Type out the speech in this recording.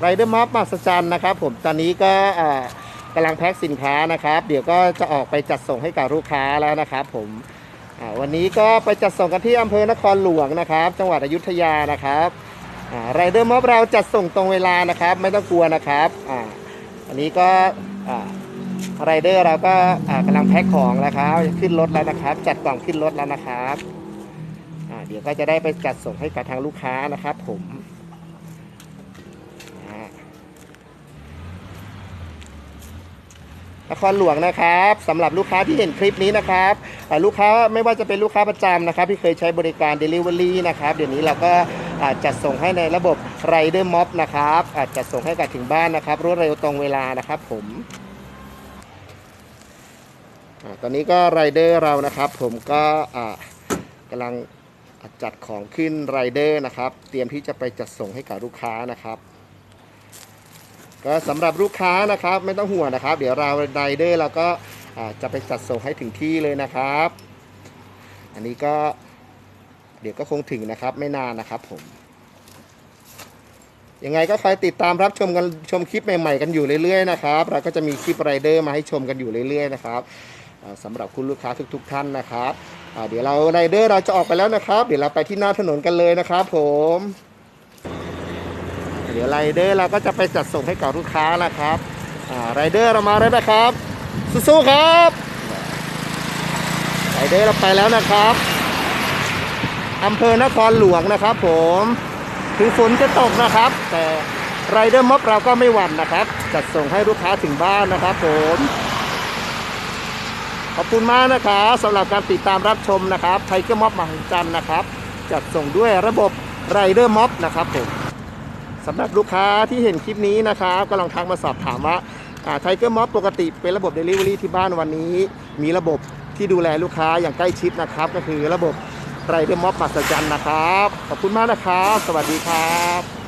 ไรเดอร์มอฟมาสจันนะครับ ผมตอนนี้ก็กำลังแพ็คสินค้านะครับ เดี๋ยวก็จะออกไปจัดส่งให้กับลูกค้าแล้วนะครับ ผมวันนี้ก็ไปจัดส่งกันที่อำเภอนครหลวงนะครับ จังหวัดอยุธยานะครับไรเดอร์มอฟเราจัดส่งตรงเวลานะครับ ไม่ต้องกลัวนะครับอ่าอันนี้ก็ไรเดอร์เราก็กำลังแพ็คของแล้วครับขึ้นรถแล้วนะครับ จัดกล่องขึ้นรถแล้วนะครับเดี๋ยวก็จะได้ไปจัดส่งให้กับทางลูกค้านะครับผม นครหลวงนะครับสำหรับลูกค้าที่เห็นคลิปนี้นะครับอ่ลูกค้าไม่ว่าจะเป็นลูกค้าประจำนะครับ ที่เคยใช้บริการ Delivery นะครับเดี๋ยวนี้เราก็อาจัดส่งให้ในระบบ Rider Mob นะครับอาจัดส่งให้กับถึงบ้านนะครับ รวดเร็วตรงเวลานะครับผมอตอนนี้ก็ไรเดอร์เรานะครับ ผมก็อ่ากำลังจัดของขึ้นไรเดอร์นะครับ เตรียมที่จะไปจัดส่งให้กับลูกค้านะครับ ก็สำหรับลูกค้านะครับไม่ต้องห่วงนะครับ เดี๋ยวเราไรเดอร์เราก็จะไปจัดส่งให้ถึงที่เลยนะครับ อันนี้ก็เดี๋ยวก็คงถึงนะครับไม่นานนะครับผมยังไงก็คอยติดตามรับชมกันชมคลิปใหม่ๆกันอยู่เรื่อยๆนะครับ เราก็จะมีคลิปไรเดอร์มาให้ชมกันอยู่เรื่อยๆนะครับอ่าสำหรับคุณลูกค้าทุก ๆ ท่านนะครับเดี๋ยวเราไรเดอร์เราจะออกไปแล้วนะครับ เดี๋ยวเราไปที่หน้าถนนกันเลยนะครับ ผม ดี๋ยวไรเดอร์เราก็จะไปจัดส่งให้กับลูกค้านะครับไรเดอร์เรามาแล้วนะครับ สู้ๆครับไรเดอร์เราไปแล้วนะครับอำเภอนครหลวงนะครับ ผมถึงฝนจะตกนะครับ แต่ไรเดอร์ม็อบเราก็ไม่หวั่นนะครับ จัดส่งให้ลูกค้าถึงบ้านนะครับ ผมขอบคุณมากนะครับสำหรับการติดตามรับชมนะครับไทเกอร์ม็อบมหัศจรรย์นะครับ จัดส่งด้วยระบบไรเดอร์ม็อบนะครับผม สำหรับลูกค้าที่เห็นคลิปนี้นะครับก็ลองทักมาสอบถามว่าไทเกอร์ม็อบปกติเป็นระบบ Delivery ที่บ้านวันนี้ มีระบบที่ดูแลลูกค้าอย่างใกล้ชิดนะครับ ก็คือระบบไรเดอร์ม็อบปัสจันนะครับ ขอบคุณมากนะครับ สวัสดีครับ